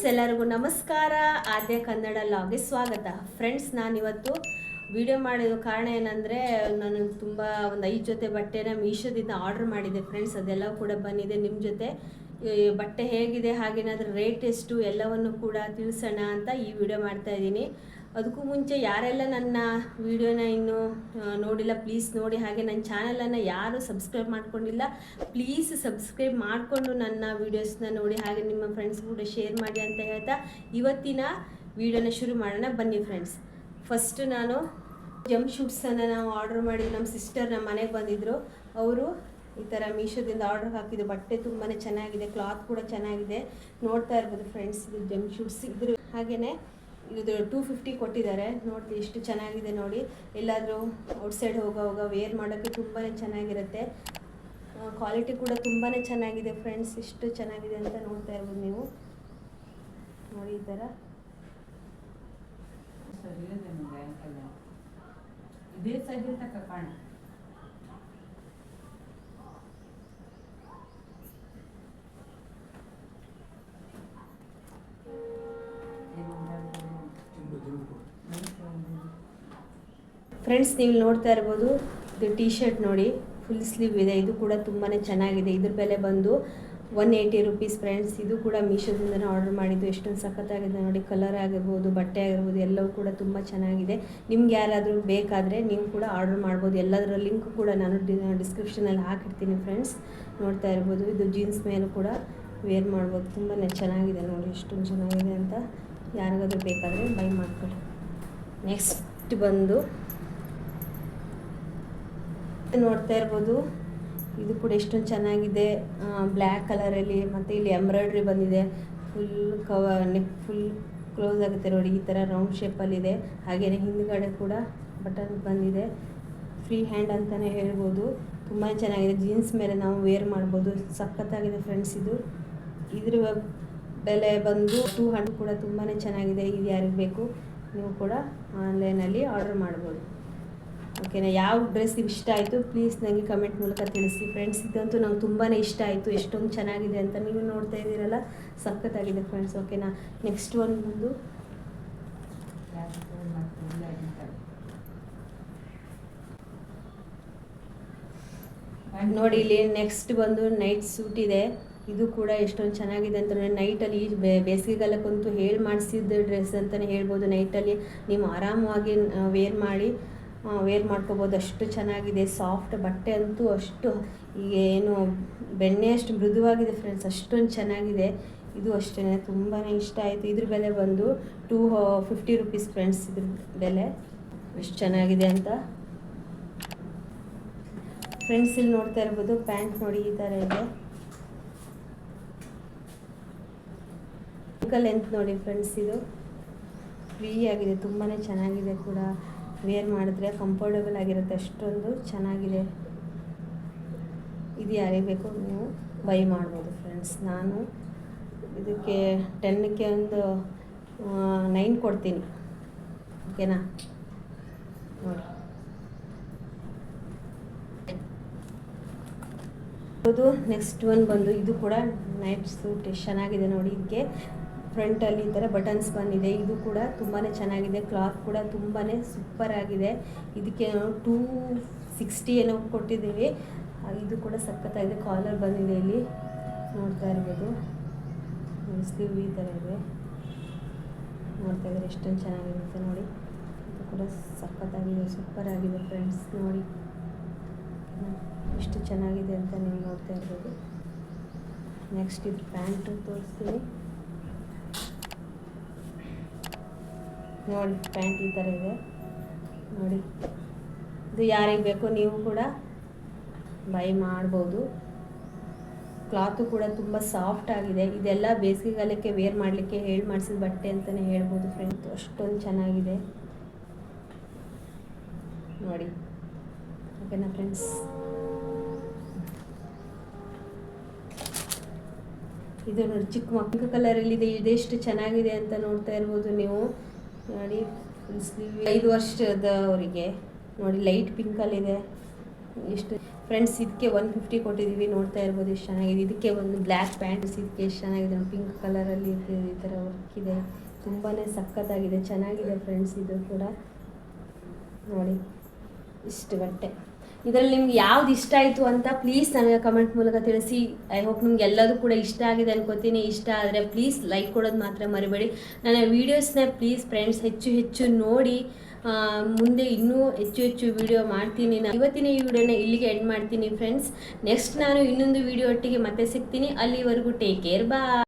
Friends, ಎಲ್ಲರಿಗೂ ನಮಸ್ಕಾರ. ಆದ್ಯ ಕನ್ನಡ ಲಾಗ್ಗೆ ಸ್ವಾಗತ. ಫ್ರೆಂಡ್ಸ್, ನಾನಿವತ್ತು ವಿಡಿಯೋ ಮಾಡಿದ ಕಾರಣ ಏನಂದರೆ, ನಾನು ತುಂಬ ಒಂದು ಐದು ಜೊತೆ ಬಟ್ಟೆನ ಮೀಶೋದಿಂದ ಆರ್ಡರ್ ಮಾಡಿದ್ದೆ ಫ್ರೆಂಡ್ಸ್. ಅದೆಲ್ಲ ಕೂಡ ಬಂದಿದೆ ನಿಮ್ಮ ಜೊತೆ. ಬಟ್ಟೆ ಹೇಗಿದೆ, ಹಾಗೇನಾದ್ರೂ ರೇಟ್ ಎಷ್ಟು, ಎಲ್ಲವನ್ನು ಕೂಡ ತಿಳಿಸೋಣ ಅಂತ ಈ ವಿಡಿಯೋ ಮಾಡ್ತಾ ಇದ್ದೀನಿ. ಅದಕ್ಕೂ ಮುಂಚೆ ಯಾರೆಲ್ಲ ನನ್ನ ವಿಡಿಯೋನ ಇನ್ನೂ ನೋಡಿಲ್ಲ ಪ್ಲೀಸ್ ನೋಡಿ ಹಾಗೆ ನನ್ನ ಚಾನಲನ್ನು ಯಾರು ಸಬ್ಸ್ಕ್ರೈಬ್ ಮಾಡ್ಕೊಂಡಿಲ್ಲ ಪ್ಲೀಸ್ ಸಬ್ಸ್ಕ್ರೈಬ್ ಮಾಡಿಕೊಂಡು ನನ್ನ ವೀಡಿಯೋಸ್ನ ನೋಡಿ ಹಾಗೆ ನಿಮ್ಮ ಫ್ರೆಂಡ್ಸ್ ಕೂಡ ಶೇರ್ ಮಾಡಿ ಅಂತ ಹೇಳ್ತಾ ಇವತ್ತಿನ ವಿಡಿಯೋನ ಶುರು ಮಾಡೋಣ. ಬನ್ನಿ ಫ್ರೆಂಡ್ಸ್ ಫಸ್ಟ್ ನಾನು ಜಂಪ್ ಶೂಟ್ಸನ್ನು ನಾವು ಆರ್ಡರ್ ಮಾಡಿ ನಮ್ಮ ಸಿಸ್ಟರ್ ನಮ್ಮ ಮನೆಗೆ ಬಂದಿದ್ದರು ಅವರು ಈ ಥರ ಮೀಶೋದಿಂದ ಆರ್ಡರ್ ಹಾಕಿದ್ದು, ಬಟ್ಟೆ ತುಂಬಾ ಚೆನ್ನಾಗಿದೆ ಕ್ಲಾತ್ ಕೂಡ ಚೆನ್ನಾಗಿದೆ. ನೋಡ್ತಾ ಇರ್ಬೋದು ಫ್ರೆಂಡ್ಸ್ ಇದು ಜಂಪ್ ಶೂಟ್ಸ್ ಇದ್ದರು ಹಾಗೆಯೇ ಇದು ಟೂ ಫಿಫ್ಟಿ ಕೊಟ್ಟಿದ್ದಾರೆ. ನೋಡಿ ಎಷ್ಟು ಚೆನ್ನಾಗಿದೆ ನೋಡಿ. ಎಲ್ಲಾದರೂ ಔಟ್ಸೈಡ್ ಹೋಗೋವಾಗ ವೇರ್ ಮಾಡೋಕ್ಕೆ ತುಂಬಾ ಚೆನ್ನಾಗಿರುತ್ತೆ. ಕ್ವಾಲಿಟಿ ಕೂಡ ತುಂಬಾ ಚೆನ್ನಾಗಿದೆ ಫ್ರೆಂಡ್ಸ್ ಎಷ್ಟು ಚೆನ್ನಾಗಿದೆ ಅಂತ ನೋಡ್ತಾ ಇರ್ಬೋದು ನೀವು. ನೋಡಿ ಈ ಥರ ಇದೆ ಸೈಜ್ ಫ್ರೆಂಡ್ಸ್ ನೀವು ನೋಡ್ತಾ ಇರ್ಬೋದು, ಇದು ಟೀ ಶರ್ಟ್ ನೋಡಿ ಫುಲ್ ಸ್ಲೀವ್ ಇದೆ. ಇದು ಕೂಡ ತುಂಬಾ ಚೆನ್ನಾಗಿದೆ. ಇದ್ರ ಬೆಲೆ ಬಂದು ಒನ್ ಏಯ್ಟಿ ರುಪೀಸ್ ಫ್ರೆಂಡ್ಸ್ ಇದು ಕೂಡ ಮೀಶೋದಿಂದ ಆರ್ಡರ್ ಮಾಡಿದ್ದು. ಎಷ್ಟೊಂದು ಸಖತ್ತಾಗಿದೆ ನೋಡಿ. ಕಲರ್ ಆಗಿರ್ಬೋದು, ಬಟ್ಟೆ ಆಗಿರ್ಬೋದು, ಎಲ್ಲವೂ ಕೂಡ ತುಂಬ ಚೆನ್ನಾಗಿದೆ. ನಿಮ್ಗೆ ಯಾರಾದರೂ ಬೇಕಾದರೆ ನೀವು ಕೂಡ ಆರ್ಡರ್ ಮಾಡ್ಬೋದು. ಎಲ್ಲದರ ಲಿಂಕ್ ಕೂಡ ನಾನು ಡಿಸ್ಕ್ರಿಪ್ಷನಲ್ಲಿ ಹಾಕಿರ್ತೀನಿ ಫ್ರೆಂಡ್ಸ್ ನೋಡ್ತಾ ಇರ್ಬೋದು. ಇದು ಜೀನ್ಸ್ ಮೇಲೂ ಕೂಡ ವೇರ್ ಮಾಡ್ಬೋದು. ತುಂಬಾ ಚೆನ್ನಾಗಿದೆ ನೋಡಿ. ಎಷ್ಟೊಂದು ಚೆನ್ನಾಗಿದೆ ಅಂತ. ಯಾರಿಗಾದ್ರೂ ಬೇಕಾದರೆ ಬೈ ಮಾಡ್ಕೊಳ್ಳಿ ನೆಕ್ಸ್ಟ್ ಬಂದು ನೋಡ್ತಾ ಇರ್ಬೋದು. ಇದು ಕೂಡ ಎಷ್ಟೊಂದು ಚೆನ್ನಾಗಿದೆ. ಬ್ಲ್ಯಾಕ್ ಕಲರಲ್ಲಿ ಮತ್ತು ಇಲ್ಲಿ ಎಂಬ್ರಾಯ್ಡ್ರಿ ಬಂದಿದೆ. ಫುಲ್ ಕವ ನೆಕ್ ಫುಲ್ ಕ್ಲೋಸ್ ಆಗುತ್ತೆ ನೋಡಿ, ಈ ಥರ ರೌಂಡ್ ಶೇಪಲ್ಲಿದೆ ಹಾಗೆಯೇ ಹಿಂದ್ಗಡೆ ಕೂಡ ಬಟನ್ ಬಂದಿದೆ. ಫ್ರೀ ಹ್ಯಾಂಡ್ ಅಂತಲೇ ಹೇಳ್ಬೋದು. ತುಂಬಾ ಚೆನ್ನಾಗಿದೆ. ಜೀನ್ಸ್ ಮೇಲೆ ನಾವು ವೇರ್ ಮಾಡ್ಬೋದು. ಸಖತ್ತಾಗಿದೆ ಫ್ರೆಂಡ್ಸ್ ಇದು. ಇದ್ರ ಬೆಲೆ ಬಂದು ಟೂ ಹಂಡ್ರೆಡ್ ಕೂಡ ತುಂಬಾ ಚೆನ್ನಾಗಿದೆ, ಇದು ಯಾರಿಗೆ ಬೇಕು ನೀವು ಕೂಡ ಆನ್ಲೈನಲ್ಲಿ ಆರ್ಡರ್ ಮಾಡ್ಬೋದು. ಓಕೆನಾ? ಯಾವ ಡ್ರೆಸ್ ಇಷ್ಟ ಆಯಿತು ಪ್ಲೀಸ್ ನನಗೆ ಕಮೆಂಟ್ ಮೂಲಕ ತಿಳಿಸಿ. ಫ್ರೆಂಡ್ಸ್, ಇದಂತೂ ನಂಗೆ ತುಂಬಾ ಇಷ್ಟ ಆಯಿತು, ಎಷ್ಟೊಂದು ಚೆನ್ನಾಗಿದೆ ಅಂತ ನೀವು ನೋಡ್ತಾ ಇದ್ದೀರಲ್ಲ, ಸಖತ್ತಾಗಿದೆ ಫ್ರೆಂಡ್ಸ್, ಓಕೆನಾ? ನೆಕ್ಸ್ಟ್ ಒನ್ ಬಂದು. ನೋಡಿ, ಇಲ್ಲಿ ನೆಕ್ಸ್ಟ್ ಬಂದು ನೈಟ್ ಸೂಟ್ ಇದೆ. ಇದು ಕೂಡ ಎಷ್ಟೊಂದು ಚೆನ್ನಾಗಿದೆ ಅಂತ ನೈಟಲ್ಲಿ ಬೇಸಿಗೆಗಾಲಕ್ಕಂತೂ ಹೇಳಿ ಮಾಡಿಸಿದ ಡ್ರೆಸ್ ಅಂತಲೇ ಹೇಳ್ಬೋದು. ನೈಟಲ್ಲಿ ನೀವು ಆರಾಮವಾಗಿ ವೇರ್ ಮಾಡಿ ವೇರ್ ಮಾಡ್ಕೋಬೋದು. ಅಷ್ಟು ಚೆನ್ನಾಗಿದೆ. ಸಾಫ್ಟ್ ಬಟ್ಟೆ ಅಂತೂ ಅಷ್ಟು ಈಗ ಏನು ಬೆಣ್ಣೆ ಅಷ್ಟು ಮೃದುವಾಗಿದೆ ಫ್ರೆಂಡ್ಸ್ ಅಷ್ಟೊಂದು ಚೆನ್ನಾಗಿದೆ. ಇದು ಅಷ್ಟೇ ತುಂಬಾ ಇಷ್ಟ ಆಯಿತು. ಇದ್ರ ಬೆಲೆ ಬಂದು ಟೂ ಫಿಫ್ಟಿ ರುಪೀಸ್ ಫ್ರೆಂಡ್ಸ್ ಇದ್ರ ಬೆಲೆ. ಎಷ್ಟು ಚೆನ್ನಾಗಿದೆ ಅಂತ. ಫ್ರೆಂಡ್ಸ್ ಇಲ್ಲಿ ನೋಡ್ತಾ ಇರ್ಬೋದು. ಪ್ಯಾಂಟ್ ನೋಡಿ ಈ ಥರ ಇದೆ. ಲೆಂತ್ ನೋಡಿ ಫ್ರೆಂಡ್ಸ್ ಇದು. ಫ್ರೀ ಆಗಿದೆ ತುಂಬಾ ಚೆನ್ನಾಗಿದೆ ಕೂಡ. ವೇರ್ ಮಾಡಿದ್ರೆ ಕಂಫರ್ಟಬಲ್ ಆಗಿರುತ್ತೆ ಅಷ್ಟೊಂದು ಚೆನ್ನಾಗಿದೆ. ಇದು ಯಾರಿಗೆ ಬೇಕು ನೀವು ಬೈ ಮಾಡ್ಬೋದು ಫ್ರೆಂಡ್ಸ್ ನಾನು ಇದಕ್ಕೆ ಟೆನ್ನಕ್ಕೆ ಒಂದು ನೈನ್ ಕೊಡ್ತೀನಿ. ಓಕೆನಾ ನೋಡಿ. ನೆಕ್ಸ್ಟ್ ಒನ್ ಬಂದು ಇದು ಕೂಡ ನೈಟ್ ಸೂಟ್ ಎಷ್ಟು ಚೆನ್ನಾಗಿದೆ ನೋಡಿ ಇದಕ್ಕೆ ಫ್ರಂಟಲ್ಲಿ ಈ ಥರ ಬಟನ್ಸ್ ಬಂದಿದೆ. ಇದು ಕೂಡ ತುಂಬಾ ಚೆನ್ನಾಗಿದೆ. ಕ್ಲಾತ್ ಕೂಡ ತುಂಬಾ ಸೂಪರ್ ಆಗಿದೆ. ಇದಕ್ಕೆ ಟೂ ಸಿಕ್ಸ್ಟಿ ಏನೋ ಕೊಟ್ಟಿದ್ದೀವಿ. ಇದು ಕೂಡ ಸಕ್ಕತ್ತಾಗಿದೆ ಕಾಲರ್ ಬಂದಿದೆ ಇಲ್ಲಿ. ನೋಡ್ತಾ ಇರ್ಬೋದು. ಸ್ಲೀವ್ ಈ ಥರ ಇದೆ. ನೋಡ್ತಾ ಇದ್ದಾರೆ ಎಷ್ಟೊಂದು ಚೆನ್ನಾಗಿರುತ್ತೆ ನೋಡಿ. ಇದು ಕೂಡ ಸಖತ್ತಾಗಿದೆ. ಸೂಪರ್ ಆಗಿದೆ ಫ್ರೆಂಡ್ಸ್. ನೋಡಿ. ಎಷ್ಟು ಚೆನ್ನಾಗಿದೆ ಅಂತ ನೀವು ನೋಡ್ತಾ ಇರ್ಬೋದು. ನೆಕ್ಸ್ಟ್ ಇದು ಪ್ಯಾಂಟು ತೋರಿಸ್ತೀನಿ. ನೋಡಿ, ಪ್ಯಾಂಟ್ ಈ ಥರ ಇದೆ. ನೋಡಿ, ಇದು ಯಾರಿಗೆ ಬೇಕು ನೀವು ಕೂಡ ಬೈ ಮಾಡ್ಬೋದು. ಕ್ಲಾತು ಕೂಡ ತುಂಬ ಸಾಫ್ಟ್ ಆಗಿದೆ. ಇದೆಲ್ಲ ಬೇಸಿಗೆಗಾಲಕ್ಕೆ ವೇರ್ ಮಾಡಲಿಕ್ಕೆ ಹೇಳಿ ಮಾಡಿಸಿದ ಬಟ್ಟೆ ಅಂತಲೇ ಹೇಳ್ಬೋದು ಫ್ರೆಂಡ್ಸ್ ಅಷ್ಟೊಂದು ಚೆನ್ನಾಗಿದೆ. ನೋಡಿ, ಓಕೆನಾ ಫ್ರೆಂಡ್ಸ್ ಇದು ನೋಡಿ ಚಿಕ್ಕ ಮಕ್ಕಳ ಕಲರಲ್ಲಿ ಇದೆ. ಇದೆಷ್ಟು ಚೆನ್ನಾಗಿದೆ ಅಂತ ನೋಡ್ತಾ ಇರ್ಬೋದು ನೀವು. ನೋಡಿ ಸ್ಲೀವ್ ಐದು ವರ್ಷದವರಿಗೆ ನೋಡಿ, ಲೈಟ್ ಪಿಂಕಲ್ಲಿದೆ ಎಷ್ಟು ಫ್ರೆಂಡ್ಸ್ ಇದಕ್ಕೆ ಒನ್ ಫಿಫ್ಟಿ ಕೊಟ್ಟಿದ್ದೀವಿ ನೋಡ್ತಾ ಇರ್ಬೋದು ಎಷ್ಟು ಚೆನ್ನಾಗಿದೆ. ಇದಕ್ಕೆ ಒಂದು ಬ್ಲ್ಯಾಕ್ ಪ್ಯಾಂಟ್ ಇದಕ್ಕೆ ಎಷ್ಟು ಚೆನ್ನಾಗಿದೆ. ಪಿಂಕ್ ಕಲರಲ್ಲಿ ಈ ಥರ ವರ್ಕ್ ಇದೆ. ತುಂಬಾ ಸಖತ್ತಾಗಿದೆ. ಚೆನ್ನಾಗಿದೆ ಫ್ರೆಂಡ್ಸ್ ಇದು ಕೂಡ. ನೋಡಿ, ಇಷ್ಟು ಬಟ್ಟೆ. ಇದರಲ್ಲಿ ನಿಮ್ಗೆ ಯಾವ್ದು ಇಷ್ಟ ಆಯಿತು ಅಂತ ಪ್ಲೀಸ್ ನನಗೆ ಕಮೆಂಟ್ ಮೂಲಕ ತಿಳಿಸಿ. ಐ ಹೋಪ್ ನಿಮ್ಗೆ ಎಲ್ಲದೂ ಕೂಡ ಇಷ್ಟ ಆಗಿದೆ ಅನ್ಕೋತೀನಿ. ಇಷ್ಟ ಆದರೆ ಪ್ಲೀಸ್ ಲೈಕ್ ಕೊಡೋದು ಮಾತ್ರ ಮರಿಬೇಡಿ. ನನ್ನ ವೀಡಿಯೋಸ್ನ ಪ್ಲೀಸ್ ಫ್ರೆಂಡ್ಸ್ ಹೆಚ್ಚು ಹೆಚ್ಚು ನೋಡಿ. ಮುಂದೆ ಇನ್ನೂ ಹೆಚ್ಚು ಹೆಚ್ಚು ವಿಡಿಯೋ ಮಾಡ್ತೀನಿ. ನಾನು ಇವತ್ತಿನ ಈ ವಿಡಿಯೋನ ಇಲ್ಲಿಗೆ ಎಂಡ್ ಮಾಡ್ತೀನಿ ಫ್ರೆಂಡ್ಸ್ ನೆಕ್ಸ್ಟ್ ನಾನು ಇನ್ನೊಂದು ವಿಡಿಯೋ ಒಟ್ಟಿಗೆ ಮತ್ತೆ ಸಿಗ್ತೀನಿ. ಅಲ್ಲಿವರೆಗೂ ಟೇಕ್ ಕೇರ್ ಬಾ